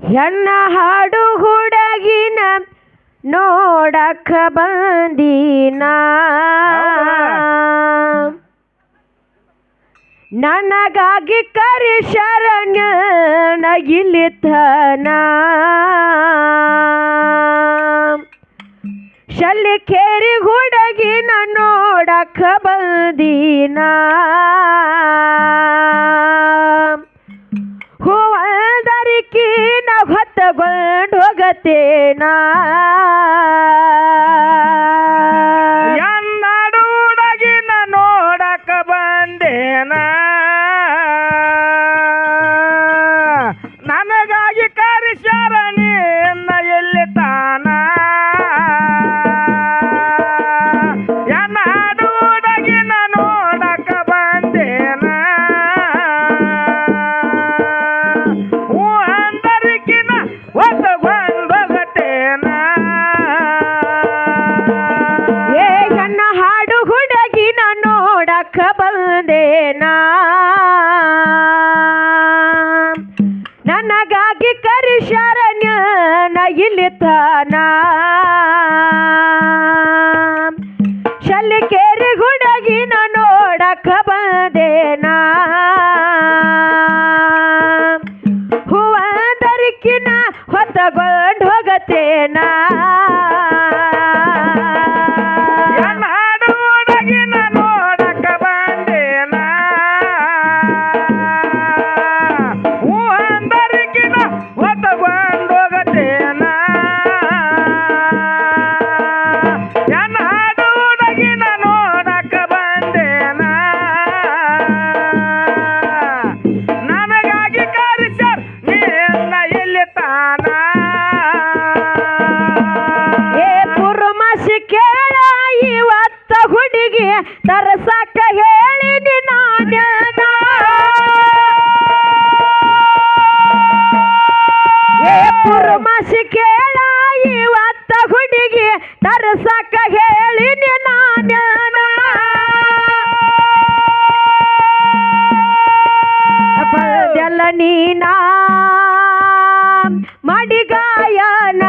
ಹೆಣ್ಣ ಹಾಡು ಹುಡಗಿನ ನೋಡಕ ಬಂದಿನ? ನನಗಾಗಿ ಕರಿ ಶರಣ್ಯ ನಗಿಲಿತನ ಕೇರಿ ಹುಡಗಿನ ನೋಡಕ ಬಂದಿನ? ಕೊಂಡು ಹೋಗತೇನ ಎನ್ನಡೂಡಗಿನ ನೋಡಕ ಬಂದೇನ? ನನಗಾಗಿ ಕರಿಸ್ಯಾರ ನಿನ್ನ ಎಲ್ಲಿ ತಾನ? ಎನ್ನಡೂಡ ಹೂವಂದರಿಕಿನ ಹೊತ್ತಗೊಂಡು ಹೋಗತೇನಾ? ತರಸಕ ಹೇಳಿ ನಾನು. ಬದಲ ನೀನಾ ಮಡಿಗಾಯನ.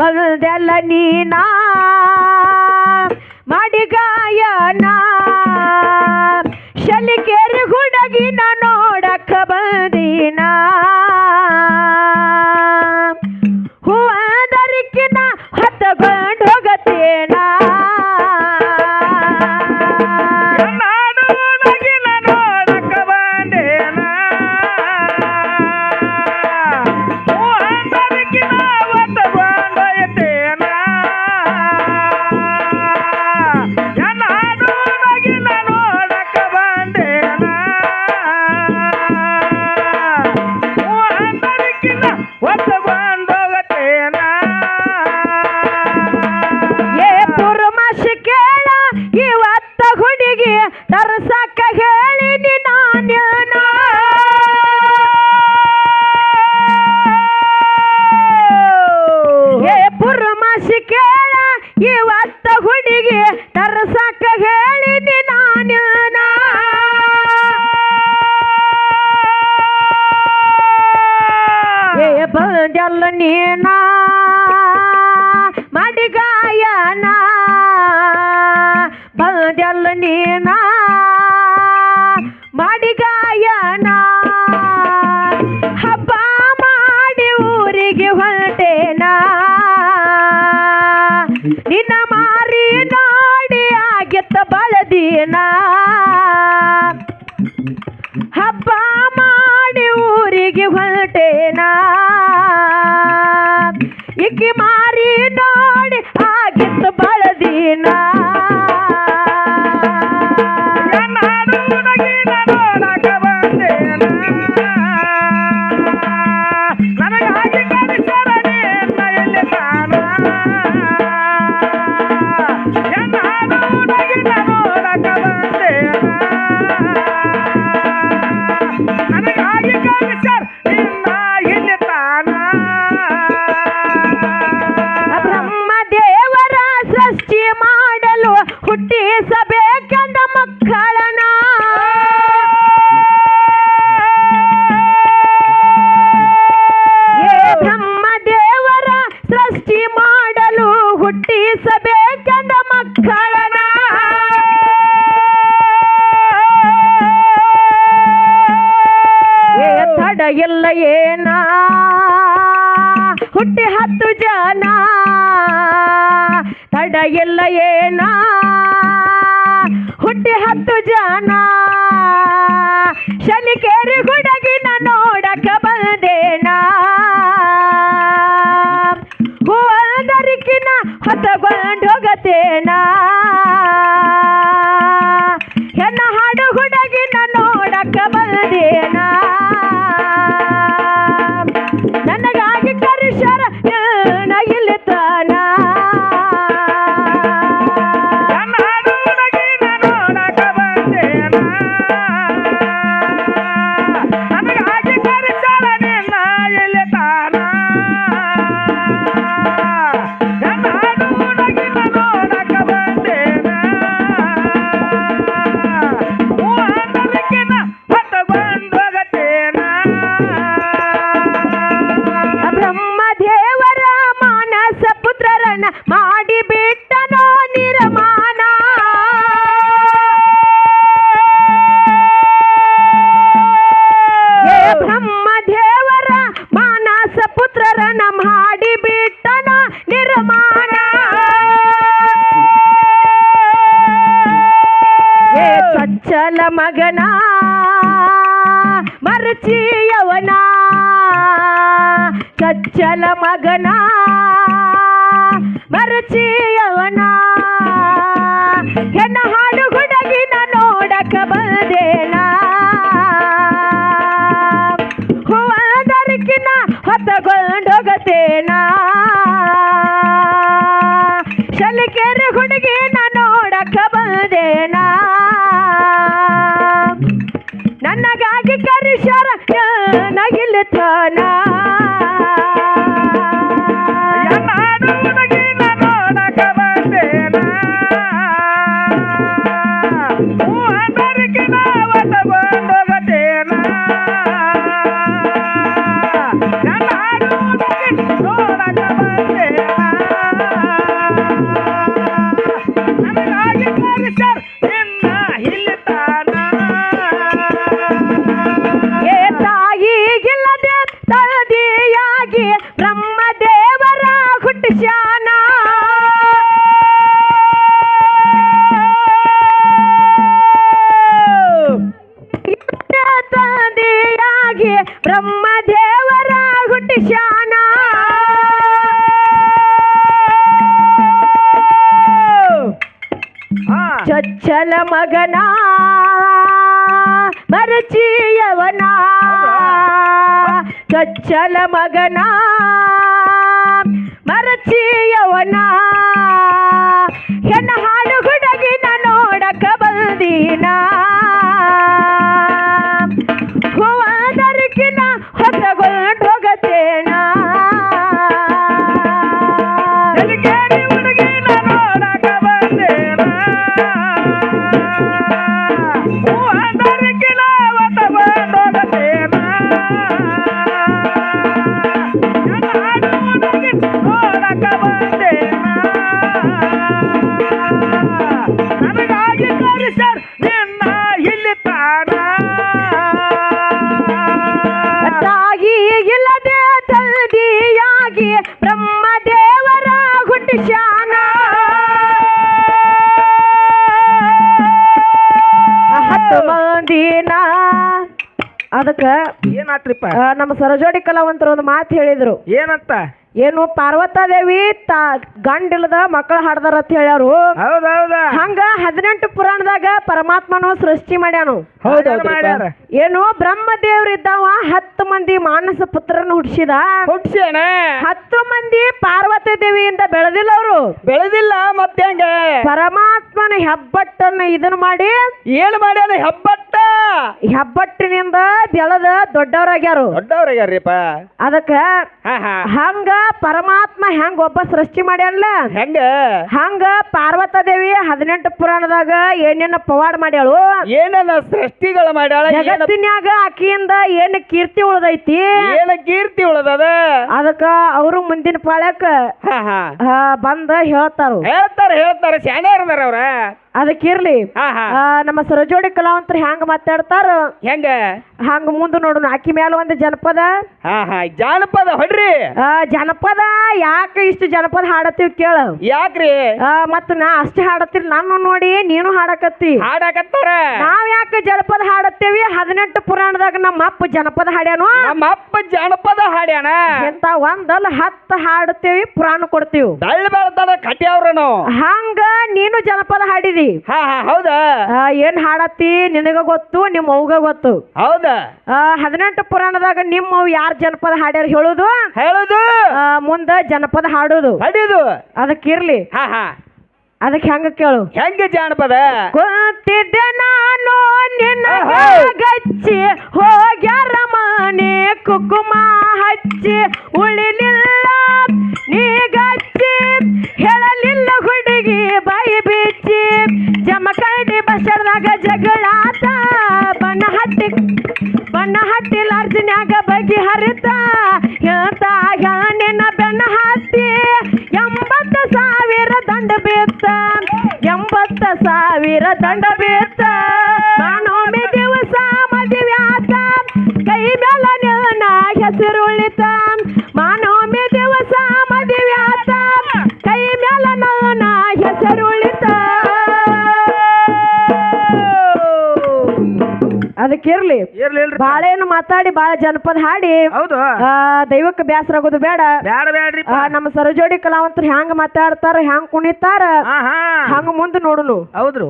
ಬದಲ ನೀನಾ ಮಡಿಗಾಯನ. ಶಲಿಕೆರೆ ಹುಡುಗಿನ ನೋಡಕ್ಕ ಬಂದಿನಾ. ಇವತ್ತ ಹುಡುಗಿ ತರ್ಸಕ್ಕ ಹೇಳಿ. ನಿನ್ನ ಮಾರಿ ಗಾಡಿಯಾಗಿತ್ತ ಬಳದಿನ ಇಲ್ಲ ಏನ? ಹುಟ್ಟಿ ಹತ್ತು ಜನ. ಶನಿಕೇರಿ ಗುಡಗಿನ ನೋಡಕ ಬಂದೇನ ಮಾಡಿ ಬಿಟ್ಟನೋ ನಿರ್ಮಾಣ? ಹೇ ಬ್ರಹ್ಮ ದೇವರ ಮಾನಸ ಪುತ್ರರನ್ನ ಮಾಡಿ ಬಿಟ್ಟನ ನಿರ್ಮಾಣ? ಹೇ ಚೊಚ್ಚಲ ಮಗನ ಮರಚಿಯವನ ಚಚ್ಚಲ ಮಗನ. ಮರಚಿಯವನ? ಹೆಣ್ಣ ಹಾಡು ಹುಡುಗಿನ ನೋಡಕ ಬಂದೇನ? ಹೂವದರಿಕಿನ ಹೊತ್ತಗೊಂಡೋಗತೇನ? ಶಲಿಕೆರೆ ಹುಡುಗಿನ ನೋಡಕ ಬಂದೇನ? ನನಗಾಗಿ ಕರಿಶರ ನಗಿಲ್ತಾನ ನನಗಾಗಿ ಹಾ. ಚೊಚ್ಚಲ ಮಗನ ಮರಚಿಯವನ ಚೊಚ್ಚಲ ಮಗನ ಮರಚಿಯವನ ಏನಾತ್ರಿಪ್ಪ? ನಮ್ಮ ಸರಜೋಡಿ ಕಲಾವಂತರು ಒಂದು ಮಾತು ಹೇಳಿದ್ರು. ಏನಂತ? ಏನು ಪಾರ್ವತಾದೇವಿ ತಾ ಗಂಡಿಲ್ಲದ ಮಕ್ಕಳ ಹಾಡ್ದಾರ ಅಂತ ಹೇಳ್ಯಾರು. ಹೌದೌದ. ಹಂಗ ಹದಿನೆಂಟು ಪುರಾಣದಾಗ ಪರಮಾತ್ಮನು ಸೃಷ್ಟಿ ಮಾಡ್ಯಾನು. ಮಾಡ್ಯಾರ. ಏನು ಬ್ರಹ್ಮ ಇದ್ದಾವ ಹತ್ತು ಮಂದಿ ಮಾನಸ ಪುತ್ರನ ಹುಟ್ಟಿಸಿದ ಹುಟ್ಸ್ಯಾಣ ಹತ್ತು ಮಂದಿ ಪಾರ್ವತಿ ದೇವಿಯಿಂದ ಬೆಳೆದಿಲ್ಲ ಅವರು ಬೆಳೆದಿಲ್ಲ ಮತ್ತೆ ಹೆಂಗ ಪರಮಾತ್ಮನ ಹೆಬ್ಬಟ್ಟನ್ನ ಇದನ್ನ ಮಾಡಿ ಏನ್ ಮಾಡ್ಯಾನ ಹೆಬ್ಬಟ್ಟ ಹೆಬ್ಬಟ್ಟಿನಿಂದ ಬೆಳೆದ ದೊಡ್ಡವರಾಗ್ಯಾರು. ದೊಡ್ಡವ್ರಾಗ್ಯಾರ್ರಿಪ್ಪ. ಅದಕ್ಕ ಹಾ ಹಾ. ಹಂಗ ಪರಮಾತ್ಮ ಹೆಂಗ ಒಬ್ಬ ಸೃಷ್ಟಿ ಮಾಡ್ಯಾನಲ್ಲ ಹೆಂಗ? ಹಂಗ ಪಾರ್ವತ ದೇವಿ ಹದಿನೆಂಟು ಪುರಾಣದಾಗ ಏನೇನ ಪವಾಡ ಮಾಡ್ಯಾಳು? ಏನೇನ ಸೃಷ್ಟಿಗಳು ಮಾಡ್ಯಾಳ ಏನ ಜಗತ್ತಿನ್ಯಾಗ ಆಕಿಯಿಂದ ಏನ್ ಕೀರ್ತಿ ಉಳ್ದೈತಿ? ಏನ ಕೀರ್ತಿ ಉಳದದ? ಅದಕ್ಕ ಅವರು ಮುಂದಿನ ಪಾಳ್ಯಕ್ಕ ಹಾ ಹಾ. ಆ, ಬಂದ ಹೇಳ್ತಾರು. ಹೇಳ್ತಾರ ಹೇಳ್ತಾರ. ಶಾಣೆ ಇರ್ದಾರ ಅವ್ರ. ಅದಕ್ಕಿರ್ಲಿ ನಮ್ಮ ಸರಜೋಡಿ ಕಲಾವಂತರು ಹೆಂಗ ಮಾತಾಡ್ತಾರ? ಹೆಂಗ? ಹಂಗ ಮುಂದ ನೋಡು ಆಕಿ ಮೇಲೆ ಒಂದು ಜನಪದ. ಜಾನಪದ ಹೊಡ್ರಿ. ಆ, ಜನಪದ ಯಾಕೆ ಇಷ್ಟು ಜನಪದ ಹಾಡತ್ತೀವಿ ಕೇಳ. ಯಾಕ್ರಿ? ಮತ್ತ ನಾ ಅಷ್ಟೇ ಹಾಡತ್ತೀರಿ ನಾನು ನೋಡಿ ನೀನು ಹಾಡಕತ್ತಿ. ಹಾಡಕತ್ತಾರ? ನಾವ್ ಯಾಕೆ ಜನಪದ ಹಾಡತ್ತೇವಿ? ಹದಿನೆಂಟು ಪುರಾಣದಾಗ ನಮ್ಮ ಅಪ್ಪ ಜನಪದ ಹಾಡ್ಯಾನು. ನಮ್ಮ ಅಪ್ಪ ಜನಪದ ಹಾಡ್ಯಾನ? ಎಂತ ಒಂದಲ್ಲ ಹತ್ತು ಹಾಡತ್ತೇವಿ ಪುರಾಣ ಕೊಡ್ತೀವಿ. ದಳ್ಳ ಬೆಳ್ತಾರ ಕಟ್ಯಾವ್ರನು? ಹಂಗ ನೀನು ಜನಪದ ಹಾಡಿದಿ. ಹಾ ಹಾ ಹೌದಾ? ಆ, ಏನ್ ಹಾಡತ್ತಿ? ನಿನಗ ಗೊತ್ತು ನಿಮ್ಮ ಅವ್ಗ ಗೊತ್ತು. ಹೌದಾ? ಆ, ಹದಿನೆಂಟು ಪುರಾಣದಾಗ ನಿಮ್ಮ ಅವ್ ಯಾರ್ ಜನಪದ ಹಾಡ್ಯಾರ ಹೇಳುದು? ಹೇಳುದು? ಆ, ಮುಂದ ಜನಪದ ಹಾಡುದು. ಹಡಿದು? ಅದಕ್ಕಿರ್ಲಿ ಹಾ ಹಾ. ಅದಕ್ಕೆ ಹೆಂಗ ಕೇಳು? ಹೆಂಗ ಜಾನಪದ ಗೊತ್ತಿದ್ದೆ ನಾನು ನಿನ್ನ ಆಹಾ. ಗಚ್ಚಿ ಹೋಗ್ಯಾರ ಮನೆ ಕುಕುಮ ಹಚ್ಚಿ. ಉಳಿಲಿಲ್ಲ ನೀ ಗಚ್ಚಿ. ಹೇಳಲಿಲ್ಲ ಹುಡುಗಿ ಬಾಯಿ ಬಿಚ್ಚಿ. ಜಮಕಂಡಿ ಬಸರ್ನಾಗ ಜಗಳಾತ ಬಣ್ಣ ಹಟ್ಟಿ ಬಣ್ಣ ಹಟ್ಟಿ ಲಾರ್ಜಿನ್ಯಾಗ ಬಗೆ ಹರಿತ. ಹೇಳ್ತ ನಿನ್ನ ಬೆನ್ನ ಹತ್ತಿ. ಎಂಬತ್ತು ಸಾವಿರ ದಂಡ ಬೀತ್ತ ಎಂಬತ್ತು ಸಾವಿರ ದಂಡ ಬೀತ್ತ ಮಾನೋಮಿ ದಿವಸ ಮದುವೆ ಆತ. ಕೈ ಮೇಲ ನಿನ್ನ ಹೆಸರು ಅದಕ್ಕಿರ್ಲಿ ಇರ್ಲಿ. ಇಲ್ರಿ ಮಾತಾಡಿ ಬಾಳ ಜನಪದ ಹಾಡಿ. ಹೌದು. ಆ, ದೈವಕ್ಕೆ ಬ್ಯಾಸರ ಆಗೋದು ಬೇಡ. ಬ್ಯಾಡ ಬ್ಯಾಡ್ರಿ ಆ, ನಮ್ಮ ಸರಜೋಡಿ ಕಲಾವಂತರು ಹ್ಯಾಂಗ ಮಾತಾಡ್ತಾರ ಹ್ಯಾಂಗ ಕುಣಿತಾರ ಹಾ ಹಾ ಹಂಗ ಮುಂದೆ ನೋಡುನು. ಹೌದ್ರು.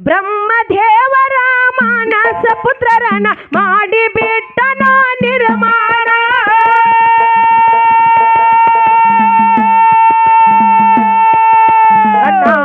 ಬ್ರಹ್ಮ ಬ್ರಹ್ಮದೇವರ ಮಾನಸ ಪುತ್ರರನ ಮಾಡಿ ಬಿಟ್ಟನ ನಿರ್ಮಾಣ.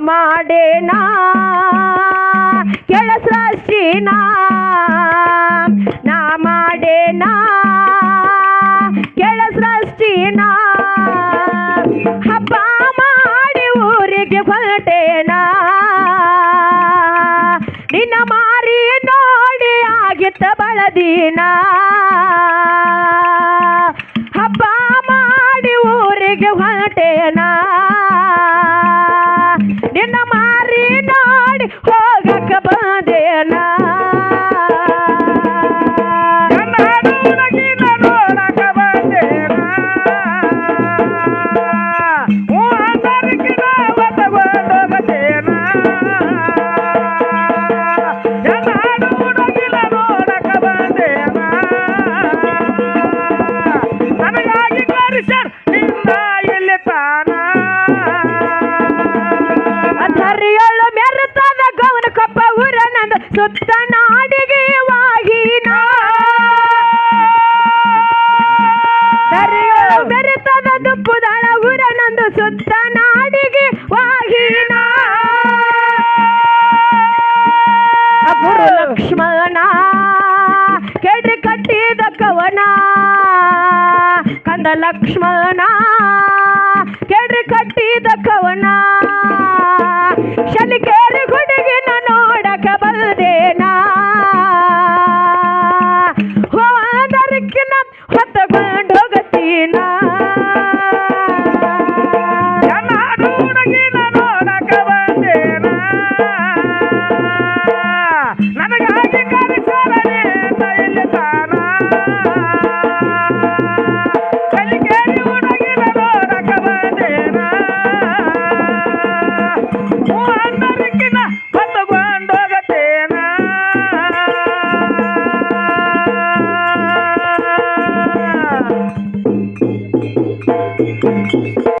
ಮಾಡೇನಾ ಕೆಳ ಸೃಷ್ಟಿನ ನಾ ಮಾಡೇನಾ. ಕೆಳ ಸೃಷ್ಟಿನ ಹಬ್ಬ ಮಾಡಿ ಊರಿಗೆ ಹೊರಟೇನಾ. ನಿನ್ನ ಮಾರಿ ನೋಡಿ ಆಗಿತ್ತ ಬಳದಿನ ಹಬ್ಬ ಮಾಡಿ ಊರಿಗೆ ಹೊರಟೇನಾ. ನಿನ್ನ ಮಾರಿ ನೋಡಿ ಲಕ್ಷ್ಮಣ ಕೆಡ್ರಿ ಕಟ್ಟಿದ ಕವನ. ಕಂದ ಲಕ್ಷ್ಮಣ